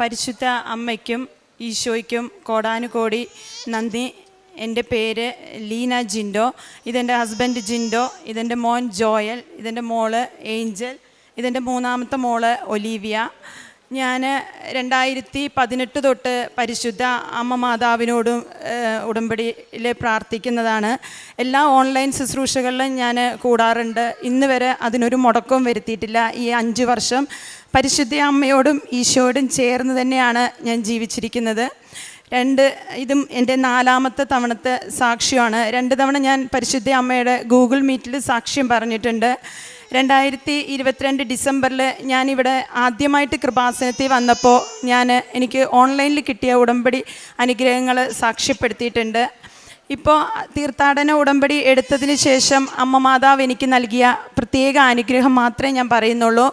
പരിശുദ്ധ അമ്മയ്ക്കും ഈശോയ്ക്കും കോടാനുകോടി നന്ദി. എന്റെ പേര് ലീന ജിൻഡോ. ഇതെന്റെ ഹസ്ബൻഡ് ജിൻഡോ. ഇതെന്റെ മോൻ ജോയൽ. ഇതെന്റെ മോൾ ഏഞ്ചൽ ഇതെന്റെ മൂന്നാമത്തെ മോൾ ഒലീവിയ. ഞാൻ രണ്ടായിരത്തി പതിനെട്ട് തൊട്ട് പരിശുദ്ധ അമ്മ മാതാവിനോടും ഉടമ്പടിയിൽ പ്രാർത്ഥിക്കുന്നതാണ്. എല്ലാ ഓൺലൈൻ ശുശ്രൂഷകളിലും ഞാൻ കൂടാറുണ്ട്. ഇന്ന് വരെ അതിനൊരു മുടക്കവും വരുത്തിയിട്ടില്ല. ഈ അഞ്ച് വർഷം പരിശുദ്ധ അമ്മയോടും ഈശോയോടും ചേർന്ന് തന്നെയാണ് ഞാൻ ജീവിച്ചിരിക്കുന്നത്. രണ്ട് ഇതും എന്റെ നാലാമത്തെ തവണത്തെ സാക്ഷ്യമാണ് രണ്ട് തവണ ഞാൻ പരിശുദ്ധ അമ്മയുടെ ഗൂഗിൾ മീറ്റിൽ സാക്ഷ്യം പറഞ്ഞിട്ടുണ്ട്. രണ്ടായിരത്തി ഇരുപത്തിരണ്ട് ഡിസംബറിൽ ഞാനിവിടെ ആദ്യമായിട്ട് കൃപാസനത്തിൽ വന്നപ്പോൾ ഞാൻ എനിക്ക് ഓൺലൈനിൽ കിട്ടിയ ഉടമ്പടി അനുഗ്രഹങ്ങൾ സാക്ഷ്യപ്പെടുത്തിയിട്ടുണ്ട്. ഇപ്പോൾ തീർത്ഥാടന ഉടമ്പടി എടുത്തതിന് ശേഷം അമ്മ മാതാവ് എനിക്ക് നൽകിയ പ്രത്യേക അനുഗ്രഹം മാത്രമേ ഞാൻ പറയുന്നുള്ളൂ.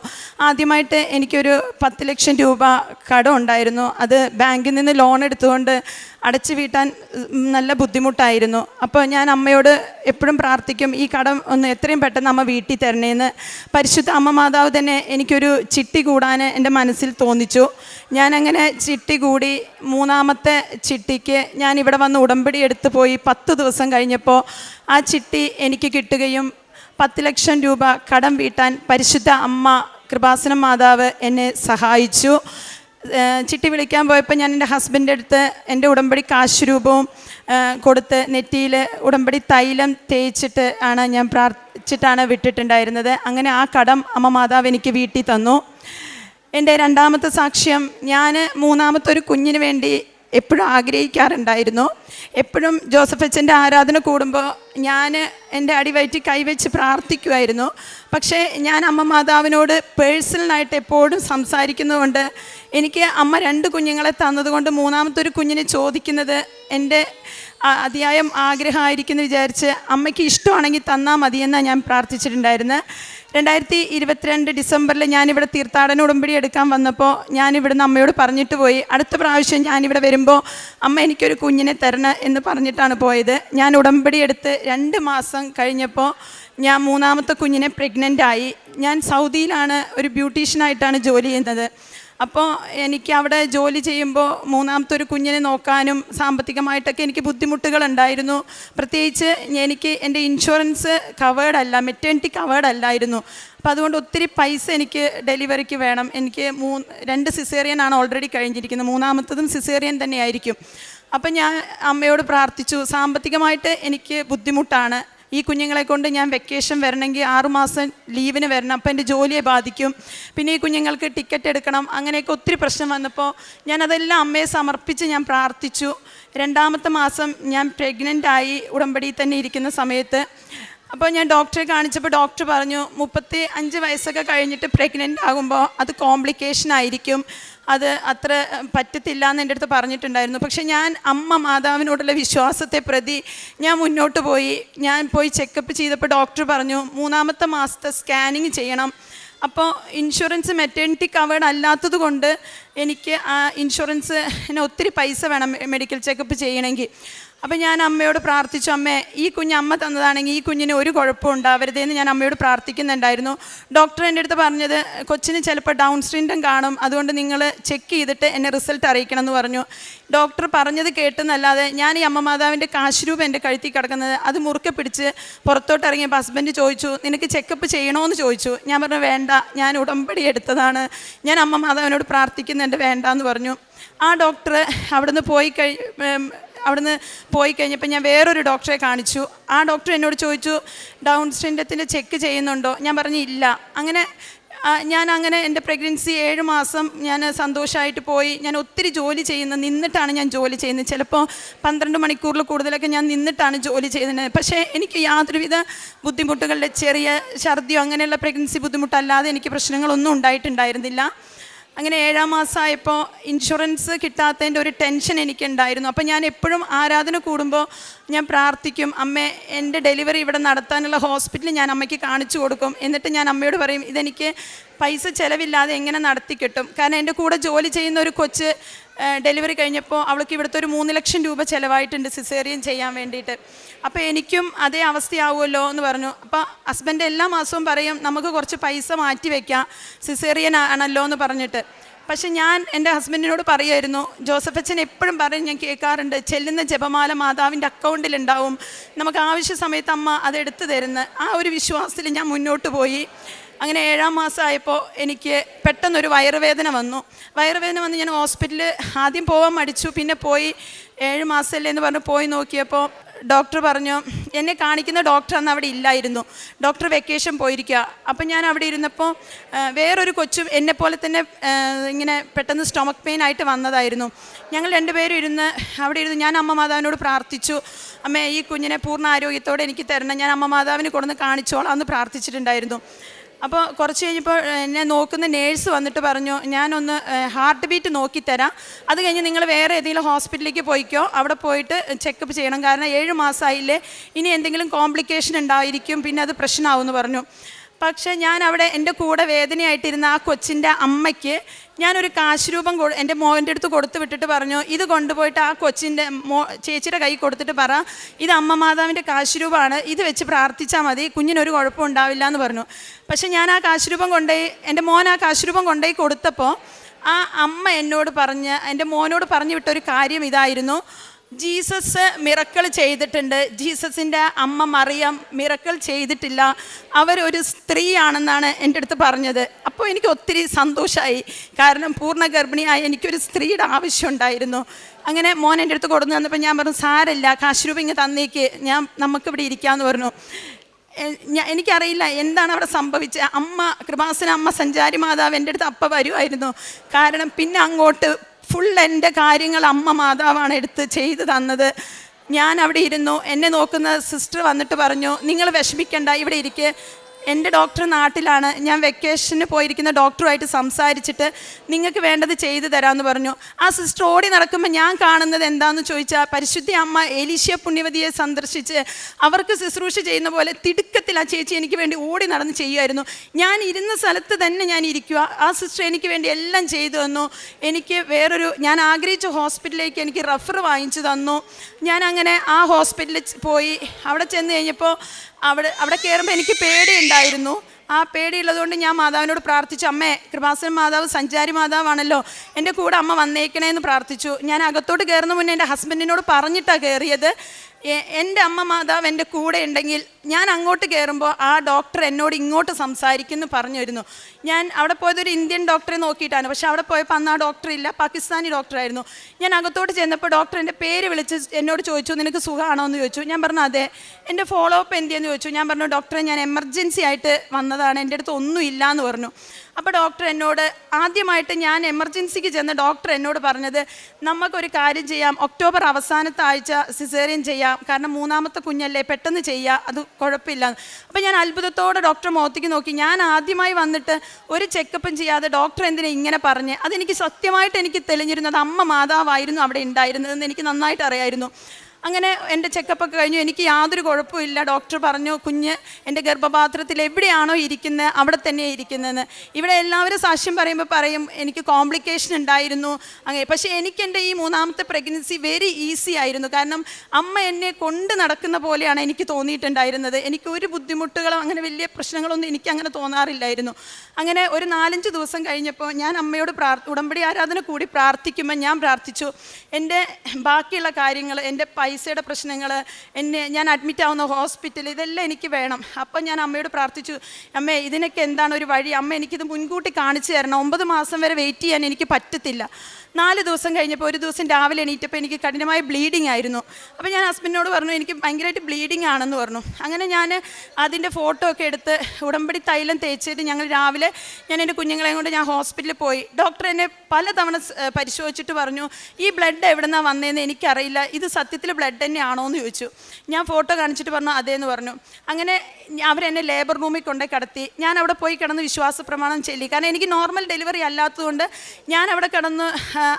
ആദ്യമായിട്ട് എനിക്കൊരു പത്ത് ലക്ഷം രൂപ കടം ഉണ്ടായിരുന്നു. അത് ബാങ്കിൽ നിന്ന് ലോൺ എടുത്തുകൊണ്ട് അടച്ചു വീട്ടാൻ നല്ല ബുദ്ധിമുട്ടായിരുന്നു. അപ്പോൾ ഞാൻ അമ്മയോട് എപ്പോഴും പ്രാർത്ഥിക്കും ഈ കടം ഒന്ന് എത്രയും പെട്ടെന്ന് അമ്മ വീട്ടിൽ തരണേന്ന് പരിശുദ്ധ അമ്മ മാതാവ് തന്നെ എനിക്കൊരു ചിട്ടി കൂടാൻ എന്റെ മനസ്സിൽ തോന്നിച്ചു. ഞാനങ്ങനെ ചിട്ടി കൂടി മൂന്നാമത്തെ ചിട്ടിക്ക് ഞാൻ ഇവിടെ വന്ന് ഉടമ്പടി എടുത്തു പോയി പത്ത് ദിവസം കഴിഞ്ഞപ്പോൾ ആ ചിട്ടി എനിക്ക് കിട്ടുകയും പത്ത് ലക്ഷം രൂപ കടം വീട്ടാൻ പരിശുദ്ധ അമ്മ കൃപാസനം മാതാവ് എന്നെ സഹായിച്ചു. ചിട്ടി വിളിക്കാൻ പോയപ്പോൾ ഞാൻ എന്റെ ഹസ്ബൻഡ് അടുത്ത് എന്റെ ഉടമ്പടി കാശ് രൂപവും കൊടുത്ത് നെറ്റിയിൽ ഉടമ്പടി തൈലം തേച്ചിട്ട് ആണ് ഞാൻ പ്രാർത്ഥിച്ചിട്ടാണ് വിട്ടിട്ടുണ്ടായിരുന്നത്. അങ്ങനെ ആ കടം അമ്മ മാതാവ് എനിക്ക് വീട്ടിൽ തന്നു. എന്റെ രണ്ടാമത്തെ സാക്ഷ്യം ഞാൻ മൂന്നാമത്തെ ഒരു കുഞ്ഞിന് വേണ്ടി എപ്പോഴും ആഗ്രഹിക്കാറുണ്ടായിരുന്നു. എപ്പോഴും ജോസഫ് അച്ഛന്റെ ആരാധന കൂടുമ്പോൾ ഞാൻ എന്റെ അടിവയറ്റി കൈവച്ച് പ്രാർത്ഥിക്കുമായിരുന്നു പക്ഷേ ഞാൻ അമ്മ മാതാവിനോട് പേഴ്സണലായിട്ട് എപ്പോഴും സംസാരിക്കുന്നതുകൊണ്ട് എനിക്ക് അമ്മ രണ്ട് കുഞ്ഞുങ്ങളെ തന്നതുകൊണ്ട് മൂന്നാമത്തെ ഒരു കുഞ്ഞിനെ ചോദിക്കുന്നത് എന്റെ അതിയായം ആഗ്രഹമായിരിക്കുന്നു വിചാരിച്ച് അമ്മയ്ക്ക് ഇഷ്ടമാണെങ്കിൽ തന്നാൽ മതിയെന്നാണ് ഞാൻ പ്രാർത്ഥിച്ചിട്ടുണ്ടായിരുന്നത്. രണ്ടായിരത്തി ഇരുപത്തിരണ്ട് ഡിസംബറിൽ ഞാനിവിടെ തീർത്ഥാടന ഉടമ്പടി എടുക്കാൻ വന്നപ്പോൾ ഞാനിവിടുന്ന് അമ്മയോട് പറഞ്ഞിട്ട് പോയി. അടുത്ത പ്രാവശ്യം ഞാനിവിടെ വരുമ്പോൾ അമ്മ എനിക്കൊരു കുഞ്ഞിനെ തരണം എന്ന് പറഞ്ഞിട്ടാണ് പോയത്. ഞാൻ ഉടമ്പടി എടുത്ത് രണ്ട് മാസം കഴിഞ്ഞപ്പോൾ ഞാൻ മൂന്നാമത്തെ കുഞ്ഞിനെ പ്രഗ്നന്റ് ആയി. ഞാൻ സൗദിയിലാണ് ഒരു ബ്യൂട്ടീഷ്യനായിട്ടാണ് ജോലി ചെയ്യുന്നത്. അപ്പോൾ എനിക്ക് അവിടെ ജോലി ചെയ്യുമ്പോൾ മൂന്നാമത്തെ ഒരു കുഞ്ഞിനെ നോക്കാനും സാമ്പത്തികമായിട്ടൊക്കെ എനിക്ക് ബുദ്ധിമുട്ടുകൾ ഉണ്ടായിരുന്നു പ്രത്യേകിച്ച് എനിക്ക് എന്റെ ഇൻഷുറൻസ് കവേർഡ് അല്ല മെറ്റേണിറ്റി കവേർഡ് അല്ലായിരുന്നു. അപ്പോൾ അതുകൊണ്ട് ഒത്തിരി പൈസ എനിക്ക് ഡെലിവറിക്ക് വേണം. എനിക്ക് മൂന്ന് രണ്ട് സിസേറിയൻ ആണ് ഓൾറെഡി കഴിഞ്ഞിരിക്കുന്നത്. മൂന്നാമത്തതും സിസേറിയൻ തന്നെയായിരിക്കും. അപ്പം ഞാൻ അമ്മയോട് പ്രാർത്ഥിച്ചു. സാമ്പത്തികമായിട്ട് എനിക്ക് ബുദ്ധിമുട്ടാണ്. ഈ കുഞ്ഞുങ്ങളെ കൊണ്ട് ഞാൻ വെക്കേഷൻ വരണമെങ്കിൽ ആറുമാസം ലീവിന് വരണം. അപ്പോൾ എന്റെ ജോലിയെ ബാധിക്കും. പിന്നെ ഈ കുഞ്ഞുങ്ങൾക്ക് ടിക്കറ്റ് എടുക്കണം. അങ്ങനെയൊക്കെ ഒത്തിരി പ്രശ്നം വന്നപ്പോൾ ഞാൻ അതെല്ലാം അമ്മയെ സമർപ്പിച്ച് ഞാൻ പ്രാർത്ഥിച്ചു. രണ്ടാമത്തെ മാസം ഞാൻ പ്രഗ്നന്റ് ആയി ഉടമ്പടിയിൽ തന്നെ ഇരിക്കുന്ന സമയത്ത് അപ്പോൾ ഞാൻ ഡോക്ടറെ കാണിച്ചപ്പോൾ ഡോക്ടർ പറഞ്ഞു മുപ്പത്തി അഞ്ച് വയസ്സൊക്കെ കഴിഞ്ഞിട്ട് പ്രഗ്നന്റ് ആകുമ്പോൾ അത് കോംപ്ലിക്കേഷൻ ആയിരിക്കും. അത് അത്ര പറ്റത്തില്ല എന്ന് എന്റെ അടുത്ത് പറഞ്ഞിട്ടുണ്ടായിരുന്നു. പക്ഷെ ഞാൻ അമ്മ മാതാവിനോടുള്ള വിശ്വാസത്തെ പ്രതി ഞാൻ മുന്നോട്ട് പോയി. ഞാൻ പോയി ചെക്കപ്പ് ചെയ്തപ്പോൾ ഡോക്ടർ പറഞ്ഞു മൂന്നാമത്തെ മാസത്തെ സ്കാനിങ് ചെയ്യണം. അപ്പോൾ ഇൻഷുറൻസ് മെറ്റേണിറ്റി കവേഡ് അല്ലാത്തത് കൊണ്ട് എനിക്ക് ആ ഇൻഷുറൻസിന് ഒത്തിരി പൈസ വേണം മെഡിക്കൽ ചെക്കപ്പ് ചെയ്യണമെങ്കിൽ. അപ്പം ഞാൻ അമ്മയോട് പ്രാർത്ഥിച്ചു അമ്മേ ഈ കുഞ്ഞ് അമ്മ തന്നതാണെങ്കിൽ ഈ കുഞ്ഞിന് ഒരു കുഴപ്പം ഉണ്ടാവരുതേ എന്ന് ഞാൻ അമ്മയോട് പ്രാർത്ഥിക്കുന്നുണ്ടായിരുന്നു. ഡോക്ടർ എന്റെ അടുത്ത് പറഞ്ഞത് കൊച്ചിന് ചിലപ്പോൾ ഡൗൺ സ്ട്രീൻഡം കാണും അതുകൊണ്ട് നിങ്ങൾ ചെക്ക് ചെയ്തിട്ട് എന്നെ റിസൾട്ട് അറിയിക്കണം എന്ന് പറഞ്ഞു. ഡോക്ടർ പറഞ്ഞത് കേട്ടെന്നല്ലാതെ ഞാൻ ഈ അമ്മ മാതാവിന്റെ കാശ് രൂപ എന്റെ കഴുത്തിൽ കിടക്കുന്നത് അത് മുറുക്കെ പിടിച്ച് പുറത്തോട്ട് ഇറങ്ങിയപ്പോൾ ഹസ്ബൻഡ് ചോദിച്ചു നിനക്ക് ചെക്കപ്പ് ചെയ്യണമെന്ന് ചോദിച്ചു. ഞാൻ പറഞ്ഞു വേണ്ട ഞാൻ ഉടമ്പടി എടുത്തതാണ്. ഞാൻ അമ്മ മാതാവിനോട് പ്രാർത്ഥിക്കുന്നുണ്ട് വേണ്ട എന്ന് പറഞ്ഞു. ആ ഡോക്ടർ അവിടുന്ന് പോയി കഴി അവിടുന്ന് പോയി കഴിഞ്ഞപ്പോൾ ഞാൻ വേറൊരു ഡോക്ടറെ കാണിച്ചു. ആ ഡോക്ടർ എന്നോട് ചോദിച്ചു ഡൗൺ സിൻഡത്തിന്റെ ചെക്ക് ചെയ്യുന്നുണ്ടോ? ഞാൻ പറഞ്ഞു ഇല്ല. അങ്ങനെ ഞാൻ അങ്ങനെ എന്റെ പ്രഗ്നൻസി ഏഴ് മാസം ഞാൻ സന്തോഷമായിട്ട് പോയി. ഞാൻ ഒത്തിരി ജോലി ചെയ്യുന്നത് നിന്നിട്ടാണ് ഞാൻ ജോലി ചെയ്യുന്നത്. ചിലപ്പോൾ പന്ത്രണ്ട് മണിക്കൂറിൽ കൂടുതലൊക്കെ ഞാൻ നിന്നിട്ടാണ് ജോലി ചെയ്യുന്നത്. പക്ഷേ എനിക്ക് യാതൊരുവിധ ബുദ്ധിമുട്ടുകളുടെ ചെറിയ ഛർദിയോ അങ്ങനെയുള്ള പ്രഗ്നൻസി ബുദ്ധിമുട്ടല്ലാതെ എനിക്ക് പ്രശ്നങ്ങളൊന്നും ഉണ്ടായിട്ടുണ്ടായിരുന്നില്ല. അങ്ങനെ ഏഴാം മാസമായപ്പോൾ ഇൻഷുറൻസ് കിട്ടാത്തതിന്റെ ഒരു ടെൻഷൻ എനിക്കുണ്ടായിരുന്നു. അപ്പോൾ ഞാൻ എപ്പോഴും ആരാധന കൂടുമ്പോൾ ഞാൻ പ്രാർത്ഥിക്കും അമ്മ എന്റെ ഡെലിവറി ഇവിടെ നടത്താനുള്ള ഹോസ്പിറ്റൽ ഞാൻ അമ്മയ്ക്ക് കാണിച്ചു കൊടുക്കും. എന്നിട്ട് ഞാൻ അമ്മയോട് പറയും ഇതെനിക്ക് പൈസ ചിലവില്ലാതെ എങ്ങനെ നടത്തി കിട്ടും? കാരണം എന്റെ കൂടെ ജോലി ചെയ്യുന്ന ഒരു കൊച്ച് ഡെലിവറി കഴിഞ്ഞപ്പോൾ അവൾക്ക് ഇവിടുത്തെ ഒരു മൂന്ന് ലക്ഷം രൂപ ചിലവായിട്ടുണ്ട് സിസേറിയൻ ചെയ്യാൻ വേണ്ടിയിട്ട്. അപ്പോൾ എനിക്കും അതേ അവസ്ഥയാവുമല്ലോ എന്ന് പറഞ്ഞു. അപ്പോൾ ഹസ്ബൻഡ് എല്ലാ മാസവും പറയും നമുക്ക് കുറച്ച് പൈസ മാറ്റി വയ്ക്കാം സിസേറിയൻ ആണല്ലോ എന്ന് പറഞ്ഞിട്ട്. പക്ഷെ ഞാൻ എന്റെ ഹസ്ബൻഡിനോട് പറയുമായിരുന്നു ജോസഫ് അച്ഛൻ എപ്പോഴും പറയും ഞാൻ കേൾക്കാറുണ്ട് ചെല്ലുന്ന ജപമാല മാതാവിന്റെ അക്കൗണ്ടിലുണ്ടാവും നമുക്ക് ആവശ്യ സമയത്ത് അമ്മ അതെടുത്ത് തരുന്ന. ആ ഒരു വിശ്വാസത്തിൽ ഞാൻ മുന്നോട്ട് പോയി. അങ്ങനെ ഏഴാം മാസമായപ്പോൾ എനിക്ക് പെട്ടെന്നൊരു വയറുവേദന വന്നു. വയറുവേദന വന്ന് ഞാൻ ഹോസ്പിറ്റലിൽ ആദ്യം പോവാൻ മടിച്ചു പിന്നെ പോയി ഏഴ് മാസമല്ലേ എന്ന് പറഞ്ഞ് പോയി നോക്കിയപ്പോൾ ഡോക്ടർ പറഞ്ഞു എന്നെ കാണിക്കുന്ന ഡോക്ടർ അന്ന് അവിടെ ഇല്ലായിരുന്നു. ഡോക്ടർ വെക്കേഷൻ പോയിരിക്കുക അപ്പം ഞാൻ അവിടെ ഇരുന്നപ്പോൾ വേറൊരു കൊച്ചും എന്നെപ്പോലെ തന്നെ ഇങ്ങനെ പെട്ടെന്ന് സ്റ്റൊമക്ക് പെയിൻ ആയിട്ട് വന്നതായിരുന്നു. ഞങ്ങൾ രണ്ടുപേരും ഇരുന്ന് അവിടെ ഇരുന്ന് ഞാൻ അമ്മ മാതാവിനോട് പ്രാർത്ഥിച്ചു. അമ്മേ ഈ കുഞ്ഞിനെ പൂർണ ആരോഗ്യത്തോടെ എനിക്ക് തരണം. ഞാൻ അമ്മ മാതാവിനെ കൊണ്ടുവന്ന് കാണിച്ചോളാം എന്ന് പ്രാർത്ഥിച്ചിട്ടുണ്ടായിരുന്നു. അപ്പോൾ കുറച്ച് കഴിഞ്ഞപ്പോൾ എന്നെ നോക്കുന്ന നേഴ്സ് വന്നിട്ട് പറഞ്ഞു ഞാനൊന്ന് ഹാർട്ട് ബീറ്റ് നോക്കിത്തരാം അത് കഴിഞ്ഞ് നിങ്ങൾ വേറെ ഏതെങ്കിലും ഹോസ്പിറ്റലിലേക്ക് പോയിക്കോ. അവിടെ പോയിട്ട് ചെക്കപ്പ് ചെയ്യണം. കാരണം ഏഴ് മാസമായില്ലേ ഇനി എന്തെങ്കിലും കോംപ്ലിക്കേഷൻ ഉണ്ടായിരിക്കും. പിന്നെ അത് പ്രശ്നമാവുമെന്ന് പറഞ്ഞു. പക്ഷേ ഞാൻ അവിടെ എന്റെ കൂടെ വേദനയായിട്ടിരുന്ന ആ കൊച്ചിന്റെ അമ്മയ്ക്ക് ഞാനൊരു കാശ് രൂപം എന്റെ മോന്റെ അടുത്ത് കൊടുത്തു വിട്ടിട്ട് പറഞ്ഞു ഇത് കൊണ്ടുപോയിട്ട് ആ കൊച്ചിന്റെ മോ ചേച്ചിയുടെ കൈ കൊടുത്തിട്ട് പറ. ഇത് അമ്മ മാതാവിന്റെ കാശ് രൂപമാണ് ഇത് വെച്ച് പ്രാർത്ഥിച്ചാൽ മതി. കുഞ്ഞിനൊരു കുഴപ്പം ഉണ്ടാവില്ല എന്ന് പറഞ്ഞു. പക്ഷേ ഞാൻ ആ കാശ് രൂപം കൊണ്ടുപോയി എന്റെ മോൻ ആ കാശ് രൂപം കൊണ്ടുപോയി കൊടുത്തപ്പോൾ ആ അമ്മ എന്നോട് പറഞ്ഞ് എന്റെ മോനോട് പറഞ്ഞു വിട്ടൊരു കാര്യം ഇതായിരുന്നു. ജീസസ് മിറക്കൾ ചെയ്തിട്ടുണ്ട്. ജീസസിന്റെ അമ്മ മറിയം മിറക്കൾ ചെയ്തിട്ടില്ല. അവരൊരു സ്ത്രീയാണെന്നാണ് എന്റെ അടുത്ത് പറഞ്ഞത്. അപ്പോൾ എനിക്ക് ഒത്തിരി സന്തോഷമായി കാരണം പൂർണ ഗർഭിണിയായ എനിക്കൊരു സ്ത്രീയുടെ ആവശ്യമുണ്ടായിരുന്നു അങ്ങനെ മോൻ എന്റെ അടുത്ത് കൊടുന്നു തന്നപ്പോൾ ഞാൻ പറഞ്ഞു സാരല്ല കാശ് രൂപ ഇങ്ങ് തന്നേക്ക്. ഞാൻ നമുക്കിവിടെ ഇരിക്കാമെന്ന് പറഞ്ഞു. ഞാൻ എനിക്കറിയില്ല എന്താണ് അവിടെ സംഭവിച്ചത്. അമ്മ കൃപാസന അമ്മ സഞ്ചാരി മാതാവ് എന്റെ അടുത്ത് അപ്പ വരുമായിരുന്നു. കാരണം പിന്നെ അങ്ങോട്ട് ഫുൾ എന്റെ കാര്യങ്ങൾ അമ്മ മാതാവാണ് എടുത്ത് ചെയ്തു തന്നത്. ഞാൻ അവിടെ ഇരുന്നു. എന്നെ നോക്കുന്ന സിസ്റ്റർ വന്നിട്ട് പറഞ്ഞു നിങ്ങൾ വിഷമിക്കണ്ട ഇവിടെ ഇരിക്കെ. എന്റെ ഡോക്ടർ നാട്ടിലാണ്. ഞാൻ വെക്കേഷന് പോയിരിക്കുന്ന ഡോക്ടറുമായിട്ട് സംസാരിച്ചിട്ട് നിങ്ങൾക്ക് വേണ്ടത് ചെയ്തു തരാമെന്ന് പറഞ്ഞു. ആ സിസ്റ്റർ ഓടി നടക്കുമ്പോൾ ഞാൻ കാണുന്നത് എന്താണെന്ന് ചോദിച്ചാൽ പരിശുദ്ധി അമ്മ ഏലീഷ്യ പുണ്യവതിയെ സന്ദർശിച്ച് അവർക്ക് ശുശ്രൂഷ ചെയ്യുന്ന പോലെ തിടുക്കത്തിൽ ആ ചേച്ചി എനിക്ക് വേണ്ടി ഓടി നടന്ന് ചെയ്യുമായിരുന്നു ഞാൻ ഇരുന്ന സ്ഥലത്ത് തന്നെ ഞാൻ ഇരിക്കുക ആ സിസ്റ്റർ എനിക്ക് വേണ്ടി എല്ലാം ചെയ്തു തന്നു. എനിക്ക് വേറൊരു ഞാൻ ആഗ്രഹിച്ച ഹോസ്പിറ്റലിലേക്ക് എനിക്ക് റഫർ വാങ്ങിച്ചു തന്നു. ഞാൻ അങ്ങനെ ആ ഹോസ്പിറ്റലിൽ പോയി. അവിടെ ചെന്ന് കഴിഞ്ഞപ്പോൾ അവിടെ അവിടെ കയറുമ്പോൾ എനിക്ക് പേടിയുണ്ടായിരുന്നു. ആ പേടിയുള്ളതുകൊണ്ട് ഞാൻ മാതാവിനോട് പ്രാർത്ഥിച്ചു അമ്മേ കൃപാസന മാതാവ് സഞ്ചാരി മാതാവാണല്ലോ എന്റെ കൂടെ അമ്മ വന്നേക്കണേന്ന് പ്രാർത്ഥിച്ചു. ഞാൻ അകത്തോട്ട് കയറുന്ന മുന്നേ എന്റെ ഹസ്ബൻഡിനോട് പറഞ്ഞിട്ടാണ് കയറിയത് എന്റെ അമ്മ മാതാവ് എന്റെ കൂടെ ഉണ്ടെങ്കിൽ ഞാൻ അങ്ങോട്ട് കയറുമ്പോൾ ആ ഡോക്ടർ എന്നോട് ഇങ്ങോട്ട് സംസാരിക്കുന്നു പറഞ്ഞു വരുന്നു ഞാൻ അവിടെ പോയത് ഒരു ഇന്ത്യൻ ഡോക്ടറെ നോക്കിയിട്ടാണ്. പക്ഷെ അവിടെ പോയപ്പോൾ അന്ന് ആ ഡോക്ടർ ഇല്ല. പാകിസ്ഥാനി ഡോക്ടറായിരുന്നു ഞാൻ അകത്തോട്ട് ചെന്നപ്പോൾ ഡോക്ടർ എന്റെ പേര് വിളിച്ച് എന്നോട് ചോദിച്ചു നിനക്ക് സുഖമാണോ എന്ന് ചോദിച്ചു? ഞാൻ പറഞ്ഞു അതെ. എന്റെ ഫോളോ അപ്പ് എന്തിയെന്ന് ചോദിച്ചു? ഞാൻ പറഞ്ഞു ഡോക്ടറെ ഞാൻ എമർജൻസി ആയിട്ട് വന്നതാണ്. എന്റെ അടുത്ത് ഒന്നും ഇല്ല എന്ന് പറഞ്ഞു. അപ്പോൾ ഡോക്ടർ എന്നോട് ആദ്യമായിട്ട് ഞാൻ എമർജൻസിക്ക് ചെന്ന ഡോക്ടർ എന്നോട് പറഞ്ഞത് നമുക്കൊരു കാര്യം ചെയ്യാം. ഒക്ടോബർ അവസാനത്തെ ആഴ്ച സിസേറിയൻ ചെയ്യാം. കാരണം മൂന്നാമത്തെ കുഞ്ഞല്ലേ പെട്ടെന്ന് ചെയ്യുക അത് കുഴപ്പമില്ല. അപ്പം ഞാൻ അത്ഭുതത്തോടെ ഡോക്ടർ മുഖത്തേക്ക് നോക്കി. ഞാൻ ആദ്യമായി വന്നിട്ട് ഒരു ചെക്കപ്പും ചെയ്യാതെ ഡോക്ടർ എന്തിനാ ഇങ്ങനെ പറഞ്ഞ്? അതെനിക്ക് സത്യമായിട്ട് എനിക്ക് തെളിഞ്ഞിരുന്നത് അമ്മ മാതാവായിരുന്നു അവിടെ ഉണ്ടായിരുന്നതെന്ന് എനിക്ക് നന്നായിട്ട് അറിയായിരുന്നു. അങ്ങനെ എന്റെ ചെക്കപ്പൊക്കെ കഴിഞ്ഞു. എനിക്ക് യാതൊരു കുഴപ്പമില്ല ഡോക്ടർ പറഞ്ഞു കുഞ്ഞ് എന്റെ ഗർഭപാത്രത്തിൽ എവിടെയാണോ ഇരിക്കുന്നത് അവിടെ തന്നെ ഇരിക്കുന്നതെന്ന് ഇവിടെ എല്ലാവരും സാക്ഷ്യം പറയുമ്പോൾ പറയും എനിക്ക് കോംപ്ലിക്കേഷൻ ഉണ്ടായിരുന്നു. അങ്ങനെ പക്ഷേ എനിക്ക് എന്റെ ഈ മൂന്നാമത്തെ പ്രഗ്നൻസി വെരി ഈസി ആയിരുന്നു. കാരണം അമ്മ എന്നെ കൊണ്ട് നടക്കുന്ന പോലെയാണ് എനിക്ക് തോന്നിയിട്ടുണ്ടായിരുന്നത്. എനിക്ക് ഒരു ബുദ്ധിമുട്ടുകളോ അങ്ങനെ വലിയ പ്രശ്നങ്ങളൊന്നും എനിക്ക് അങ്ങനെ തോന്നാറില്ലായിരുന്നു. അങ്ങനെ ഒരു നാലഞ്ച് ദിവസം കഴിഞ്ഞപ്പോൾ ഞാൻ അമ്മയോട് ഉടമ്പടി ആരാധന കൂടി പ്രാർത്ഥിക്കുമ്പോൾ ഞാൻ പ്രാർത്ഥിച്ചു. എന്റെ ബാക്കിയുള്ള കാര്യങ്ങൾ എന്റെ പൈസയുടെ പ്രശ്നങ്ങൾ എന്നെ ഞാൻ അഡ്മിറ്റ് ആവുന്ന ഹോസ്പിറ്റൽ ഇതെല്ലാം എനിക്ക് വേണം. അപ്പം ഞാൻ അമ്മയോട് പ്രാർത്ഥിച്ചു അമ്മേ ഇതിനൊക്കെ എന്താണ് ഒരു വഴി? അമ്മ എനിക്കിത് മുൻകൂട്ടി കാണിച്ചു തരണം. ഒമ്പത് മാസം വരെ വെയിറ്റ് ചെയ്യാൻ എനിക്ക് പറ്റത്തില്ല. നാല് ദിവസം കഴിഞ്ഞപ്പോൾ ഒരു ദിവസം രാവിലെ എണീറ്റപ്പോൾ എനിക്ക് കഠിനമായ ബ്ലീഡിങ് ആയിരുന്നു. അപ്പോൾ ഞാൻ ഹസ്ബൻഡിനോട് പറഞ്ഞു എനിക്ക് ഭയങ്കരമായിട്ട് ബ്ലീഡിങ് ആണെന്ന് പറഞ്ഞു. അങ്ങനെ ഞാൻ അതിന്റെ ഫോട്ടോ ഒക്കെ എടുത്ത് ഉടമ്പടി തൈലം തേച്ചിട്ട് ഞങ്ങൾ രാവിലെ ഞാൻ എന്റെ കുഞ്ഞുങ്ങളെയും കൊണ്ട് ഞാൻ ഹോസ്പിറ്റലിൽ പോയി. ഡോക്ടർ എന്നെ പലതവണ പരിശോധിച്ചിട്ട് പറഞ്ഞു ഈ ബ്ലഡ് എവിടെ നിന്നാണ് വന്നതെന്ന് എനിക്കറിയില്ല. ഇത് സത്യത്തിൽ ബ്ലഡ് തന്നെയാണോ എന്ന് ചോദിച്ചു. ഞാൻ ഫോട്ടോ കാണിച്ചിട്ട് പറഞ്ഞു അതേന്ന് പറഞ്ഞു. അങ്ങനെ അവരെന്നെ ലേബർ റൂമിൽ കൊണ്ടേ കടത്തി. ഞാൻ അവിടെ പോയി കിടന്ന് വിശ്വാസ പ്രമാണം ചെല്ലി. കാരണം എനിക്ക് നോർമൽ ഡെലിവറി അല്ലാത്തതുകൊണ്ട് ഞാൻ അവിടെ കിടന്ന്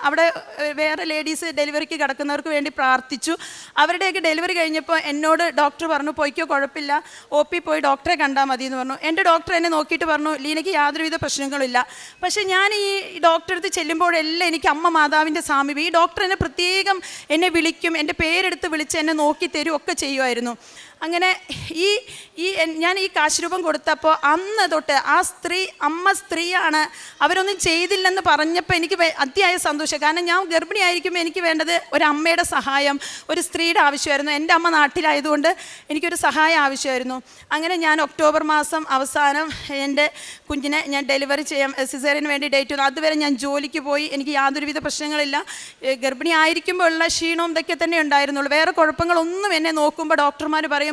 അവിടെ വേറെ ലേഡീസ് ഡെലിവറിക്ക് കിടക്കുന്നവർക്ക് വേണ്ടി പ്രാർത്ഥിച്ചു. അവരുടെയൊക്കെ ഡെലിവറി കഴിഞ്ഞപ്പോൾ എന്നോട് ഡോക്ടർ പറഞ്ഞു പോയിക്കോ കുഴപ്പമില്ല. ഒ പി പോയി ഡോക്ടറെ കണ്ടാൽ മതി എന്ന് പറഞ്ഞു. എന്റെ ഡോക്ടർ എന്നെ നോക്കിയിട്ട് പറഞ്ഞു ലീനയ്ക്ക് യാതൊരുവിധ പ്രശ്നങ്ങളില്ല പക്ഷേ ഞാൻ ഈ ഡോക്ടറെ അടുത്ത് ചെല്ലുമ്പോഴെല്ലാം എനിക്ക് അമ്മ മാതാവിന്റെ സാമീപ്യം. ഈ ഡോക്ടർ എന്നെ പ്രത്യേകം എന്നെ വിളിക്കും എന്റെ പേരെടുത്ത് വിളിച്ച് എന്നെ നോക്കി തരുമൊക്കെ ചെയ്യുമായിരുന്നു. അങ്ങനെ ഈ ഈ ഞാൻ ഈ കാശുരൂപം കൊടുത്തപ്പോൾ അന്ന് തൊട്ട് ആ സ്ത്രീ അമ്മ സ്ത്രീയാണ് അവരൊന്നും ചെയ്തില്ലെന്ന് പറഞ്ഞപ്പോൾ എനിക്ക് അതിയായ സന്തോഷം. കാരണം ഞാൻ ഗർഭിണിയായിരിക്കുമ്പോൾ എനിക്ക് വേണ്ടത് ഒരു അമ്മയുടെ സഹായം ഒരു സ്ത്രീയുടെ ആവശ്യമായിരുന്നു. എന്റെ അമ്മ നാട്ടിലായതുകൊണ്ട് എനിക്കൊരു സഹായം ആവശ്യമായിരുന്നു. അങ്ങനെ ഞാൻ ഒക്ടോബർ മാസം അവസാനം എന്റെ കുഞ്ഞിനെ ഞാൻ ഡെലിവറി ചെയ്യാൻ സിസേറിന് വേണ്ടി ഡേറ്റ് വന്നു. അതുവരെ ഞാൻ ജോലിക്ക് പോയി. എനിക്ക് യാതൊരുവിധ പ്രശ്നങ്ങളില്ല. ഗർഭിണി ആയിരിക്കുമ്പോൾ ഉള്ള ക്ഷീണവും ഇതൊക്കെ തന്നെ ഉണ്ടായിരുന്നുള്ളൂ. വേറെ കുഴപ്പങ്ങളൊന്നും എന്നെ നോക്കുമ്പോൾ ഡോക്ടർമാർ പറയും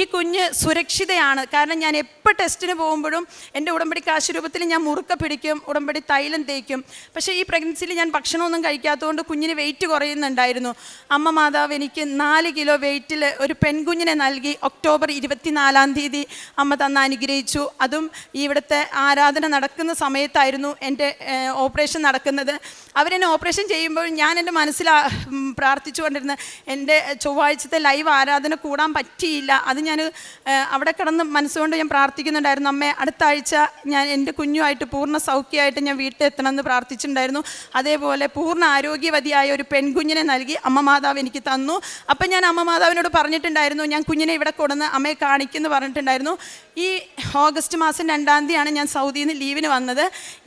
ഈ കുഞ്ഞ് സുരക്ഷിതയാണ്. കാരണം ഞാൻ എപ്പോൾ ടെസ്റ്റിന് പോകുമ്പോഴും എന്റെ ഉടമ്പടി കാശ് രൂപത്തിൽ ഞാൻ മുറുക്ക പിടിക്കും ഉടമ്പടി തൈലം തേക്കും. പക്ഷേ ഈ പ്രഗ്നൻസിയിൽ ഞാൻ ഭക്ഷണമൊന്നും കഴിക്കാത്തതുകൊണ്ട് കുഞ്ഞിന് വെയിറ്റ് കുറയുന്നുണ്ടായിരുന്നു. അമ്മ മാതാവ് എനിക്ക് നാല് കിലോ വെയിറ്റിൽ ഒരു പെൺകുഞ്ഞിനെ നൽകി ഒക്ടോബർ ഇരുപത്തിനാലാം തീയതി അമ്മ തന്ന് അനുഗ്രഹിച്ചു. അതും ഇവിടുത്തെ ആരാധന നടക്കുന്ന സമയത്തായിരുന്നു എന്റെ ഓപ്പറേഷൻ നടക്കുന്നത്. അവരെന്നെ ഓപ്പറേഷൻ ചെയ്യുമ്പോൾ ഞാൻ എന്റെ മനസ്സിൽ പ്രാർത്ഥിച്ചുകൊണ്ടിരുന്ന എന്റെ ചൊവ്വാഴ്ചത്തെ ലൈവ് ആരാധന കൂടാൻ പറ്റിയില്ല അത് ഞാൻ അവിടെ കിടന്ന് മനസ്സുകൊണ്ട് ഞാൻ പ്രാർത്ഥിക്കുന്നുണ്ടായിരുന്നു. അമ്മേ അടുത്ത ആഴ്ച ഞാൻ എന്റെ കുഞ്ഞുമായിട്ട് പൂർണ സൗഖ്യമായിട്ട് ഞാൻ വീട്ടിൽ എത്തണമെന്ന് പ്രാർത്ഥിച്ചിട്ടുണ്ടായിരുന്നു. അതേപോലെ പൂർണ ആരോഗ്യവതിയായ ഒരു പെൺകുഞ്ഞിനെ നൽകി അമ്മ മാതാവ് എനിക്ക് തന്നു. അപ്പം ഞാൻ അമ്മ മാതാവിനോട് പറഞ്ഞിട്ടുണ്ടായിരുന്നു ഞാൻ കുഞ്ഞിനെ ഇവിടെ കൊടുന്ന് അമ്മയെ കാണിക്കുമെന്ന് പറഞ്ഞിട്ടുണ്ടായിരുന്നു. ഈ ഓഗസ്റ്റ് മാസം രണ്ടാം തീയതിയാണ് ഞാൻ സൗദിയിൽ നിന്ന് ലീവിന് വന്നത്.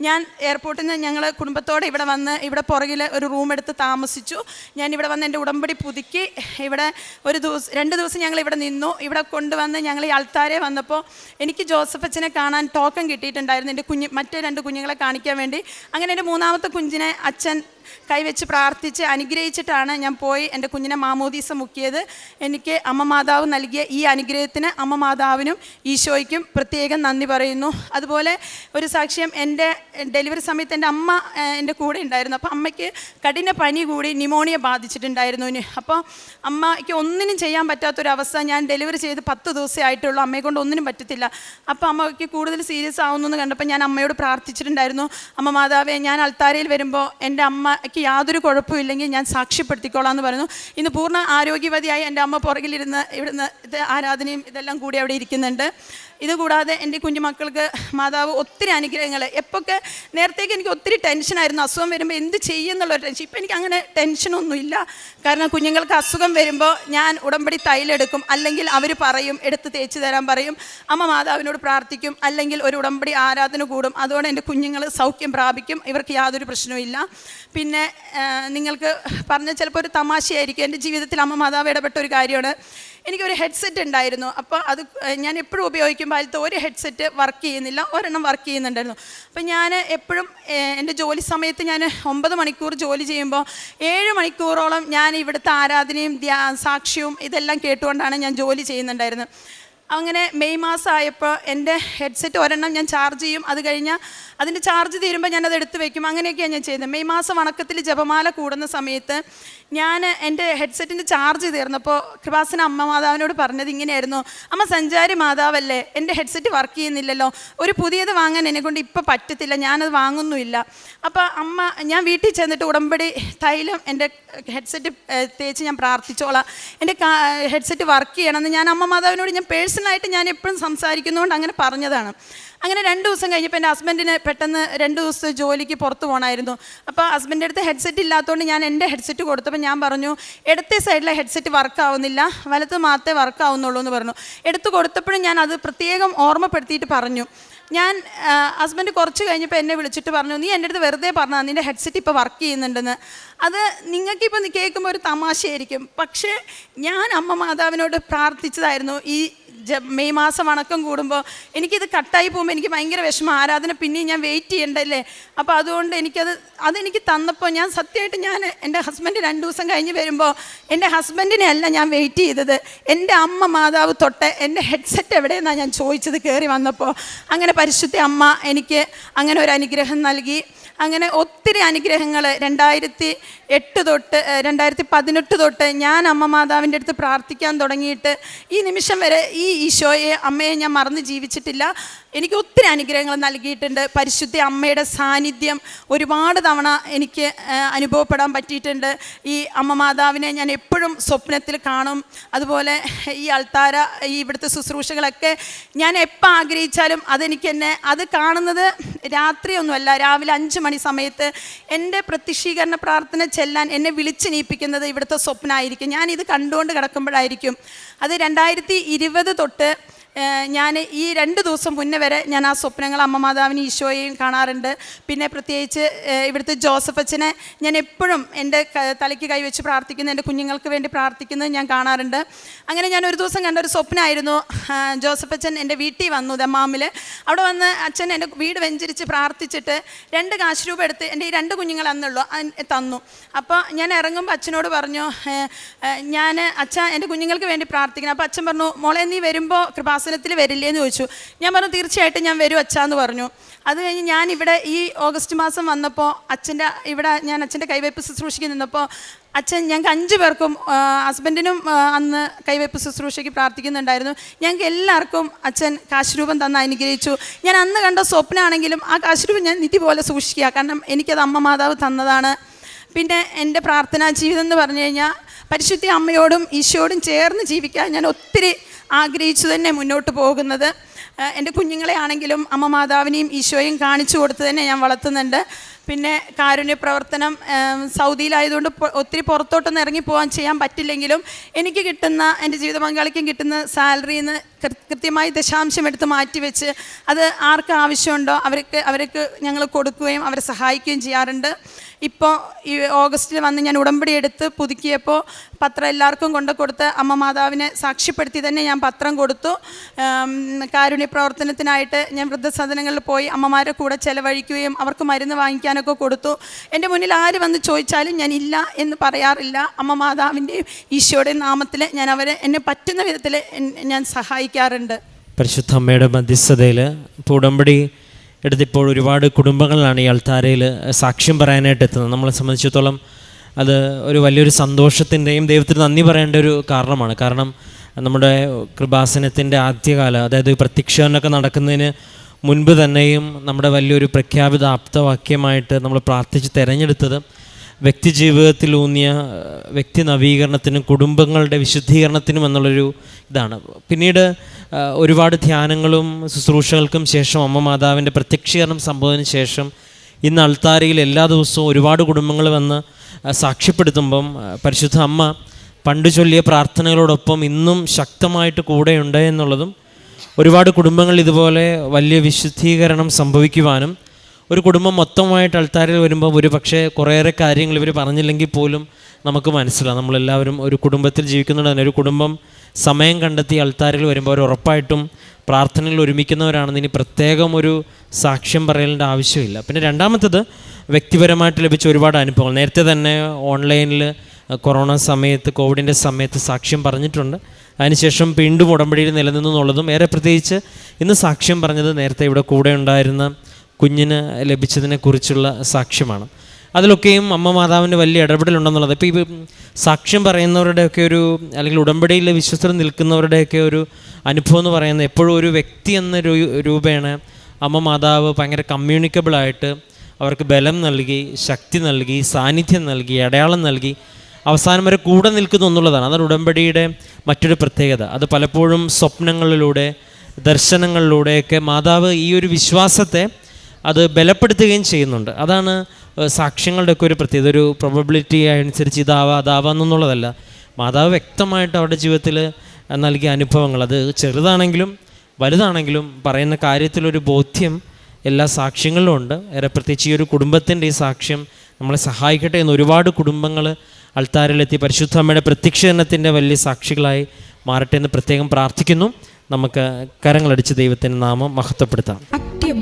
ഞാൻ എയർപോർട്ടിൽ നിന്ന് ഞങ്ങൾ കുടുംബത്തോടെ ഇവിടെ വന്ന് ഇവിടെ പുറകിൽ ഒരു റൂം എടുത്ത് താമസിച്ചു. ഞാൻ ഇവിടെ വന്ന് എന്റെ ഉടമ്പടി പുതുക്കി. ഇവിടെ ഒരു ദിവസം രണ്ട് ദിവസം ഞങ്ങൾ ഇവിടെ നിന്നു. ഇവിടെ കൊണ്ടുവന്ന് ഞങ്ങൾ ഈ അൾത്താരെ വന്നപ്പോൾ എനിക്ക് ജോസഫ് അച്ഛനെ കാണാൻ ടോക്കൺ കിട്ടിയിട്ടുണ്ടായിരുന്നു. എന്റെ കുഞ്ഞ് മറ്റേ രണ്ട് കുഞ്ഞുങ്ങളെ കാണിക്കാൻ വേണ്ടി. അങ്ങനെ എന്റെ മൂന്നാമത്തെ കുഞ്ഞിനെ അച്ഛൻ കൈവച്ച് പ്രാർത്ഥിച്ച് അനുഗ്രഹിച്ചിട്ടാണ് ഞാൻ പോയി എന്റെ കുഞ്ഞിനെ മാമോദീസ മുക്കിയത്. എനിക്ക് അമ്മ മാതാവ് നൽകിയ ഈ അനുഗ്രഹത്തിന് അമ്മ മാതാവിനും ഈശോയ്ക്കും പ്രത്യേകം നന്ദി പറയുന്നു. അതുപോലെ ഒരു സാക്ഷ്യം എന്റെ ഡെലിവറി സമയത്ത് എന്റെ അമ്മ എന്റെ കൂടെ ഉണ്ടായിരുന്നു. അപ്പോൾ അമ്മയ്ക്ക് കഠിന പനി കൂടി ന്യൂമോണിയ ബാധിച്ചിട്ടുണ്ടായിരുന്നു അപ്പോൾ അമ്മയ്ക്ക് ഒന്നിനും ചെയ്യാൻ പറ്റാത്തൊരവസ്ഥ ഞാൻ ഡെലിവറി ചെയ്ത് പത്ത് ദിവസമേ ആയിട്ടുള്ളൂ. അമ്മയെ കൊണ്ട് ഒന്നിനും പറ്റത്തില്ല. അപ്പോൾ അമ്മയ്ക്ക് കൂടുതൽ സീരിയസ് ആവുന്നു എന്ന് കണ്ടപ്പോൾ ഞാൻ അമ്മയോട് പ്രാർത്ഥിച്ചിട്ടുണ്ടായിരുന്നു. അമ്മ മാതാവേ ഞാൻ അൾത്താരയിൽ വരുമ്പോൾ എന്റെ അമ്മയ്ക്ക് യാതൊരു കുഴപ്പമില്ലെങ്കിൽ ഞാൻ സാക്ഷ്യപ്പെടുത്തിക്കോളാം എന്ന് പറയുന്നു. ഇന്ന് പൂർണ ആരോഗ്യവതിയായി എന്റെ അമ്മ പുറകിലിരുന്ന് ഇവിടുന്ന് ആരാധനയും ഇതെല്ലാം കൂടി അവിടെ ഇരിക്കുന്നുണ്ട്. ഇതുകൂടാതെ എന്റെ കുഞ്ഞുമക്കൾക്ക് മാതാവ് ഒത്തിരി അനുഗ്രഹങ്ങൾ. എപ്പോഴൊക്കെ നേരത്തേക്ക് എനിക്ക് ഒത്തിരി ടെൻഷനായിരുന്നു അസുഖം വരുമ്പോൾ എന്ത് ചെയ്യുന്നുള്ളൊരു ടെൻഷൻ ഇപ്പം എനിക്ക് അങ്ങനെ ടെൻഷനൊന്നുമില്ല കാരണം കുഞ്ഞുങ്ങൾക്ക് അസുഖം വരുമ്പോൾ ഞാൻ ഉടമ്പടി തൈലെടുക്കും. അല്ലെങ്കിൽ അവർ പറയും എടുത്ത് തേച്ച് തരാൻ പറയും. അമ്മ മാതാവിനോട് പ്രാർത്ഥിക്കും. അല്ലെങ്കിൽ ഒരു ഉടമ്പടി ആരാധന കൂടും. അതോടെ എന്റെ കുഞ്ഞുങ്ങൾ സൗഖ്യം പ്രാപിക്കും. ഇവർക്ക് യാതൊരു പ്രശ്നവുമില്ല പിന്നെ നിങ്ങൾക്ക് പറഞ്ഞ ചിലപ്പോൾ ഒരു തമാശയായിരിക്കും. എന്റെ ജീവിതത്തിൽ അമ്മ മാതാവ് ഇടപെട്ട ഒരു കാര്യമാണ്. എനിക്കൊരു ഹെഡ്സെറ്റ് ഉണ്ടായിരുന്നു. അപ്പോൾ അത് ഞാൻ എപ്പോഴും ഉപയോഗിക്കുമ്പോൾ അതിലത്തെ ഒരു ഹെഡ്സെറ്റ് വർക്ക് ചെയ്യുന്നില്ല. ഒരെണ്ണം വർക്ക് ചെയ്യുന്നുണ്ടായിരുന്നു. അപ്പോൾ ഞാൻ എപ്പോഴും എന്റെ ജോലി സമയത്ത് ഞാൻ ഒമ്പത് മണിക്കൂർ ജോലി ചെയ്യുമ്പോൾ ഏഴ് മണിക്കൂറോളം ഞാൻ ഇവിടുത്തെ ആരാധനയും ധ്യാ സാക്ഷ്യവും ഇതെല്ലാം കേട്ടുകൊണ്ടാണ് ഞാൻ ജോലി ചെയ്യുന്നുണ്ടായിരുന്നത്. അങ്ങനെ മെയ് മാസം ആയപ്പോൾ എന്റെ ഹെഡ്സെറ്റ് ഒരെണ്ണം ഞാൻ ചാർജ് ചെയ്യും. അത് കഴിഞ്ഞാൽ അതിന്റെ ചാർജ് തീരുമ്പോൾ ഞാനത് എടുത്ത് വയ്ക്കും അങ്ങനെയൊക്കെയാണ് ഞാൻ ചെയ്യുന്നത്. മെയ് മാസം വണക്കത്തിൽ ജപമാല കൂടുന്ന സമയത്ത് ഞാൻ എന്റെ ഹെഡ്സെറ്റിന്റെ ചാർജ് തീർന്നപ്പോൾ കൃപാസന അമ്മ മാതാവിനോട് പറഞ്ഞത് ഇങ്ങനെയായിരുന്നു. അമ്മ സഞ്ചാരി മാതാവല്ലേ എന്റെ ഹെഡ്സെറ്റ് വർക്ക് ചെയ്യുന്നില്ലല്ലോ. ഒരു പുതിയത് വാങ്ങാൻ എന്നെക്കൊണ്ട് ഇപ്പോൾ പറ്റത്തില്ല ഞാനത് വാങ്ങുന്നുമില്ല. അപ്പോൾ അമ്മ ഞാൻ വീട്ടിൽ ചെന്നിട്ട് ഉടമ്പടി തൈലം എന്റെ ഹെഡ്സെറ്റ് തേച്ച് ഞാൻ പ്രാർത്ഥിച്ചോളാം. എന്റെ ഹെഡ്സെറ്റ് വർക്ക് ചെയ്യണമെന്ന് ഞാൻ അമ്മ മാതാവിനോട് ഞാൻ പേഴ്സണലായിട്ട് ഞാൻ എപ്പോഴും സംസാരിക്കുന്നതുകൊണ്ട് അങ്ങനെ പറഞ്ഞതാണ്. അങ്ങനെ രണ്ട് ദിവസം കഴിഞ്ഞപ്പോൾ എന്റെ ഹസ്ബൻഡിന് പെട്ടെന്ന് രണ്ട് ദിവസം ജോലിക്ക് പുറത്ത് പോകണമായിരുന്നു അപ്പോൾ ഹസ്ബൻഡിന്റെ അടുത്ത് ഹെഡ്സെറ്റ് ഇല്ലാത്തതുകൊണ്ട് ഞാൻ എന്റെ ഹെഡ്സെറ്റ് കൊടുത്തപ്പോൾ ഞാൻ പറഞ്ഞു ഇടത്തെ സൈഡിലെ ഹെഡ്സെറ്റ് വർക്ക് ആവുന്നില്ല വലത്ത് മാത്രമേ വർക്ക് ആവുന്നുള്ളൂ എന്ന് പറഞ്ഞു. എടുത്തു കൊടുത്തപ്പോഴും ഞാൻ അത് പ്രത്യേകം ഓർമ്മപ്പെടുത്തിയിട്ട് പറഞ്ഞു. ഞാൻ ഹസ്ബൻഡ് കുറച്ച് കഴിഞ്ഞപ്പോൾ എന്നെ വിളിച്ചിട്ട് പറഞ്ഞു നീ എന്റെ അടുത്ത് വെറുതെ പറഞ്ഞാൽ നിന്റെ ഹെഡ്സെറ്റ് ഇപ്പോൾ വർക്ക് ചെയ്യുന്നുണ്ടെന്ന്. അത് നിങ്ങൾക്കിപ്പോൾ കേൾക്കുമ്പോൾ ഒരു തമാശയായിരിക്കും. പക്ഷേ ഞാൻ അമ്മ മാതാവിനോട് പ്രാർത്ഥിച്ചതായിരുന്നു ഈ മെയ് മാസം അണക്കം കൂടുമ്പോൾ എനിക്കിത് കട്ടായി പോകുമ്പോൾ എനിക്ക് ഭയങ്കര വിഷമം. ആരാധന പിന്നെയും ഞാൻ വെയിറ്റ് ചെയ്യണ്ടല്ലേ? അപ്പോൾ അതുകൊണ്ട് എനിക്കത് അതെനിക്ക് തന്നപ്പോൾ ഞാൻ സത്യമായിട്ട് ഞാൻ എന്റെ ഹസ്ബൻഡ് രണ്ട് ദിവസം കഴിഞ്ഞ് വരുമ്പോൾ എന്റെ ഹസ്ബൻഡിനെ അല്ല ഞാൻ വെയിറ്റ് ചെയ്തത്. എന്റെ അമ്മ മാതാവ് തൊട്ട് എന്റെ ഹെഡ്സെറ്റ് എവിടെയെന്നാണ് ഞാൻ ചോദിച്ചത് കയറി വന്നപ്പോൾ അങ്ങനെ പരിശുദ്ധ അമ്മ എനിക്ക് അങ്ങനെ ഒരു അനുഗ്രഹം നൽകി. അങ്ങനെ ഒത്തിരി അനുഗ്രഹങ്ങൾ രണ്ടായിരത്തി എട്ട് തൊട്ട് രണ്ടായിരത്തി പതിനെട്ട് തൊട്ട് ഞാൻ അമ്മ മാതാവിന്റെ അടുത്ത് പ്രാർത്ഥിക്കാൻ തുടങ്ങിയിട്ട് ഈ നിമിഷം വരെ ഈ ഈശോയെ അമ്മയെ ഞാൻ മറന്ന് ജീവിച്ചിട്ടില്ല. എനിക്ക് ഒത്തിരി അനുഗ്രഹങ്ങൾ നൽകിയിട്ടുണ്ട്. പരിശുദ്ധ അമ്മയുടെ സാന്നിധ്യം ഒരുപാട് തവണ എനിക്ക് അനുഭവപ്പെടാൻ പറ്റിയിട്ടുണ്ട്. ഈ അമ്മ മാതാവിനെ ഞാൻ എപ്പോഴും സ്വപ്നത്തിൽ കാണും. അതുപോലെ ഈ അൾത്താര ഈ ഇവിടുത്തെ ശുശ്രൂഷകളൊക്കെ ഞാൻ എപ്പോൾ ആഗ്രഹിച്ചാലും അതെനിക്ക് എന്നെ അത് കാണുന്നത് രാത്രിയൊന്നുമല്ല. രാവിലെ അഞ്ച് മണി സമയത്ത് എന്റെ പ്രത്യക്ഷീകരണ പ്രാർത്ഥന ചെല്ലാൻ എന്നെ വിളിച്ചെണീപ്പിക്കുന്നത് ഇവിടുത്തെ സ്വപ്നമായിരിക്കും ഞാനിത് കണ്ടുകൊണ്ട് കിടക്കുമ്പോഴായിരിക്കും. അത് രണ്ടായിരത്തി ഇരുപത് തൊട്ട് ഞാൻ ഈ രണ്ട് ദിവസം മുന്നേ വരെ ഞാൻ ആ സ്വപ്നങ്ങൾ അമ്മ മാതാവിന് ഈശോയെയും കാണാറുണ്ട്. പിന്നെ പ്രത്യേകിച്ച് ഇവിടുത്തെ ജോസഫ് അച്ഛനെ ഞാൻ എപ്പോഴും എന്റെ തലയ്ക്ക് കൈവച്ച് പ്രാർത്ഥിക്കുന്ന എന്റെ കുഞ്ഞുങ്ങൾക്ക് വേണ്ടി പ്രാർത്ഥിക്കുന്നത് ഞാൻ കാണാറുണ്ട്. അങ്ങനെ ഞാൻ ഒരു ദിവസം കണ്ട ഒരു സ്വപ്നമായിരുന്നു. ജോസഫ് അച്ഛൻ എന്റെ വീട്ടിൽ വന്നു ദമ്മാമിൽ അവിടെ വന്ന് അച്ഛൻ എന്റെ വീട് വെഞ്ചരിച്ച് പ്രാർത്ഥിച്ചിട്ട് രണ്ട് കാശ് രൂപ എടുത്ത് എന്റെ ഈ രണ്ട് കുഞ്ഞുങ്ങൾ അന്നുള്ളൂ തന്നു. അപ്പോൾ ഞാൻ ഇറങ്ങുമ്പോൾ അച്ഛനോട് പറഞ്ഞു ഞാൻ അച്ഛ എന്റെ കുഞ്ഞുങ്ങൾക്ക് വേണ്ടി പ്രാർത്ഥിക്കണം അപ്പോൾ അച്ഛൻ പറഞ്ഞു മോളെ നീ വരുമ്പോൾ കൃപാസനത്തിൽ വരില്ലേ എന്ന് ചോദിച്ചു. ഞാൻ പറഞ്ഞു തീർച്ചയായിട്ടും ഞാൻ വരും അച്ഛാന്ന് പറഞ്ഞു. അത് കഴിഞ്ഞ് ഞാൻ ഇവിടെ ഈ ഓഗസ്റ്റ് മാസം വന്നപ്പോൾ അച്ഛന്റെ ഇവിടെ ഞാൻ അച്ഛന്റെ കൈവയ്പ് ശുശ്രൂഷയ്ക്ക് നിന്നപ്പോൾ അച്ഛൻ ഞങ്ങൾക്ക് അഞ്ച് പേർക്കും ഹസ്ബൻഡിനും അന്ന് കൈവയ്പ് ശുശ്രൂഷയ്ക്ക് പ്രാർത്ഥിക്കുന്നുണ്ടായിരുന്നു. ഞങ്ങൾക്ക് എല്ലാവർക്കും അച്ഛൻ കാശുരൂപം തന്ന് അനുഗ്രഹിച്ചു. ഞാൻ അന്ന് കണ്ട സ്വപ്നമാണെങ്കിലും ആ കാശുരൂപം ഞാൻ നിധി പോലെ സൂക്ഷിക്കുക. കാരണം എനിക്കത് അമ്മ മാതാവ് തന്നതാണ്. പിന്നെ എന്റെ പ്രാർത്ഥനാ ജീവിതം എന്ന് പറഞ്ഞു കഴിഞ്ഞാൽ പരിശുദ്ധി അമ്മയോടും ഈശോയോടും ചേർന്ന് ജീവിക്കാൻ ഞാൻ ഒത്തിരി ആഗ്രഹിച്ചു തന്നെ മുന്നോട്ട് പോകുന്നത്. എന്റെ കുഞ്ഞുങ്ങളെ ആണെങ്കിലും അമ്മ മാതാവിനെയും ഈശോയും കാണിച്ചു കൊടുത്ത് തന്നെ ഞാൻ വളർത്തുന്നുണ്ട്. പിന്നെ കാരുണ്യ പ്രവർത്തനം സൗദിയിലായതുകൊണ്ട് ഒത്തിരി പുറത്തോട്ടൊന്നും ഇറങ്ങി പോകാൻ ചെയ്യാൻ പറ്റില്ലെങ്കിലും എനിക്ക് കിട്ടുന്ന എന്റെ ജീവിത പങ്കാളിക്കും കിട്ടുന്ന സാലറിയിൽ നിന്ന് കൃത്യമായി ദശാംശം എടുത്ത് മാറ്റി വെച്ച് അത് ആർക്ക് ആവശ്യമുണ്ടോ അവർക്ക് അവർക്ക് ഞങ്ങൾ കൊടുക്കുകയും അവരെ സഹായിക്കുകയും ചെയ്യാറുണ്ട്. ഇപ്പോൾ ഈ ഓഗസ്റ്റിൽ വന്ന് ഞാൻ ഉടമ്പടി എടുത്ത് പുതുക്കിയപ്പോൾ പത്രം എല്ലാവർക്കും കൊണ്ട് കൊടുത്ത് അമ്മ മാതാവിനെ സാക്ഷ്യപ്പെടുത്തി തന്നെ ഞാൻ പത്രം കൊടുത്തു. കാരുണ്യ പ്രവർത്തനത്തിനായിട്ട് ഞാൻ വൃദ്ധസദനങ്ങളിൽ പോയി അമ്മമാരെ കൂടെ ചിലവഴിക്കുകയും അവർക്ക് മരുന്ന് വാങ്ങിക്കാനൊക്കെ കൊടുത്തു. എന്റെ മുന്നിൽ ആര് വന്ന് ചോദിച്ചാലും ഞാൻ ഇല്ല എന്ന് പറയാറില്ല. അമ്മ മാതാവിന്റെയും ഈശോയുടെയും നാമത്തിൽ ഞാൻ അവരെ എന്നെ പറ്റുന്ന വിധത്തിൽ ഞാൻ ഞാൻ സഹായിക്കാറുണ്ട് പരിശുദ്ധ അമ്മയുടെ മധ്യസ്ഥതയിൽ ഇപ്പോൾ ഉടമ്പടി എടുത്തിപ്പോൾ ഒരുപാട് കുടുംബങ്ങളാണ് ഈ അൾത്താരയിൽ സാക്ഷ്യം പറയാനായിട്ട് എത്തുന്നത്. നമ്മളെ സംബന്ധിച്ചിടത്തോളം അത് ഒരു വലിയൊരു സന്തോഷത്തിന്റെയും ദൈവത്തിന് നന്ദി പറയേണ്ട ഒരു കാരണമാണ്. കാരണം നമ്മുടെ കൃപാസനത്തിന്റെ ആദ്യകാലം അതായത് പ്രത്യക്ഷനൊക്കെ നടക്കുന്നതിന് മുൻപ് തന്നെയും നമ്മുടെ വലിയൊരു പ്രഖ്യാപിത ആപ്തവാക്യമായിട്ട് നമ്മൾ പ്രാർത്ഥിച്ച് തിരഞ്ഞെടുത്തത് വ്യക്തി ജീവിതത്തിലൂന്നിയ ഊന്നിയ വ്യക്തി നവീകരണത്തിനും കുടുംബങ്ങളുടെ വിശുദ്ധീകരണത്തിനും എന്നുള്ളൊരു ഇതാണ്. പിന്നീട് ഒരുപാട് ധ്യാനങ്ങളും ശുശ്രൂഷകൾക്കും ശേഷം അമ്മ മാതാവിന്റെ പ്രത്യക്ഷീകരണം സംഭവത്തിന് ശേഷം ഇന്ന് അൾത്താരയിൽ എല്ലാ ദിവസവും ഒരുപാട് കുടുംബങ്ങൾ വന്ന് സാക്ഷ്യപ്പെടുത്തുമ്പം പരിശുദ്ധ അമ്മ പണ്ട് ചൊല്ലിയ പ്രാർത്ഥനകളോടൊപ്പം ഇന്നും ശക്തമായിട്ട് കൂടെയുണ്ട് എന്നുള്ളതും ഒരുപാട് കുടുംബങ്ങൾ ഇതുപോലെ വലിയ വിശുദ്ധീകരണം സംഭവിക്കുവാനും ഒരു കുടുംബം മൊത്തമായിട്ട് അൾത്താരിൽ വരുമ്പോൾ ഒരു പക്ഷേ കുറേയേറെ കാര്യങ്ങൾ ഇവർ പറഞ്ഞില്ലെങ്കിൽ പോലും നമുക്ക് മനസ്സിലാവും. നമ്മളെല്ലാവരും ഒരു കുടുംബത്തിൽ ജീവിക്കുന്നുണ്ട് തന്നെ ഒരു കുടുംബം സമയം കണ്ടെത്തി അൾത്താരിൽ വരുമ്പോൾ അവർ ഉറപ്പായിട്ടും പ്രാർത്ഥനയിൽ ഒരുമിക്കുന്നവരാണെന്ന് ഇനി പ്രത്യേകം ഒരു സാക്ഷ്യം പറയലിന്റെ ആവശ്യമില്ല. പിന്നെ രണ്ടാമത്തത് വ്യക്തിപരമായിട്ട് ലഭിച്ച ഒരുപാട് അനുഭവങ്ങൾ. നേരത്തെ തന്നെ ഓൺലൈനിൽ കൊറോണ സമയത്ത് കോവിഡിന്റെ സമയത്ത് സാക്ഷ്യം പറഞ്ഞിട്ടുണ്ട്. അതിനുശേഷം വീണ്ടും ഉടമ്പടിയിൽ നിലനിന്നു എന്നുള്ളതും ഏറെ പ്രത്യേകിച്ച് ഇന്ന് സാക്ഷ്യം പറഞ്ഞത് നേരത്തെ ഇവിടെ കൂടെ ഉണ്ടായിരുന്ന കുഞ്ഞിന് ലഭിച്ചതിനെ കുറിച്ചുള്ള സാക്ഷ്യമാണ്. അതിലൊക്കെയും അമ്മ മാതാവിന്റെ വലിയ ഇടപെടലുണ്ടെന്നുള്ളത്. ഇപ്പോൾ ഈ സാക്ഷ്യം പറയുന്നവരുടെയൊക്കെ ഒരു അല്ലെങ്കിൽ ഉടമ്പടിയിൽ വിശ്വസ്തർ നിൽക്കുന്നവരുടെയൊക്കെ ഒരു അനുഭവം എന്ന് പറയുന്നത് എപ്പോഴും ഒരു വ്യക്തി എന്ന രൂപേണ അമ്മ മാതാവ് ഭയങ്കര കമ്മ്യൂണിക്കബിളായിട്ട് അവർക്ക് ബലം നൽകി ശക്തി നൽകി സാന്നിധ്യം നൽകി അടയാളം നൽകി അവസാനം വരെ കൂടെ നിൽക്കുന്നു എന്നുള്ളതാണ്. അതാണ് ഉടമ്പടിയുടെ മറ്റൊരു പ്രത്യേകത. അത് പലപ്പോഴും സ്വപ്നങ്ങളിലൂടെ ദർശനങ്ങളിലൂടെയൊക്കെ മാതാവ് ഈ ഒരു വിശ്വാസത്തെ അത് ബലപ്പെടുത്തുകയും ചെയ്യുന്നുണ്ട്. അതാണ് സാക്ഷ്യങ്ങളുടെ സാക്ഷ്യങ്ങളുടെയൊക്കെ ഒരു പ്രത്യേകത. ഒരു പ്രൊബബിലിറ്റി അനുസരിച്ച് ഇതാവാം എന്നുള്ളതല്ല. മാതാവ് വ്യക്തമായിട്ട് അവരുടെ ജീവിതത്തിൽ നൽകിയ അനുഭവങ്ങൾ. അത് ചെറുതാണെങ്കിലും വലുതാണെങ്കിലും പറയുന്ന കാര്യത്തിലൊരു ബോധ്യം എല്ലാ സാക്ഷ്യങ്ങളിലും ഉണ്ട്. ഏറെ പ്രത്യേകിച്ച് ഈ ഒരു കുടുംബത്തിന്റെ ഈ സാക്ഷ്യം നമ്മളെ സഹായിക്കട്ടെ എന്ന് ഒരുപാട് കുടുംബങ്ങൾ അൾത്താരിലെത്തി പരിശുദ്ധ അമ്മയുടെ പ്രത്യക്ഷീകരണത്തിന്റെ വലിയ സാക്ഷികളായി മാറട്ടെ എന്ന് പ്രത്യേകം പ്രാർത്ഥിക്കുന്നു. നമുക്ക് കരങ്ങളടിച്ച് ദൈവത്തിന്റെ നാമം മഹത്വപ്പെടുത്താം.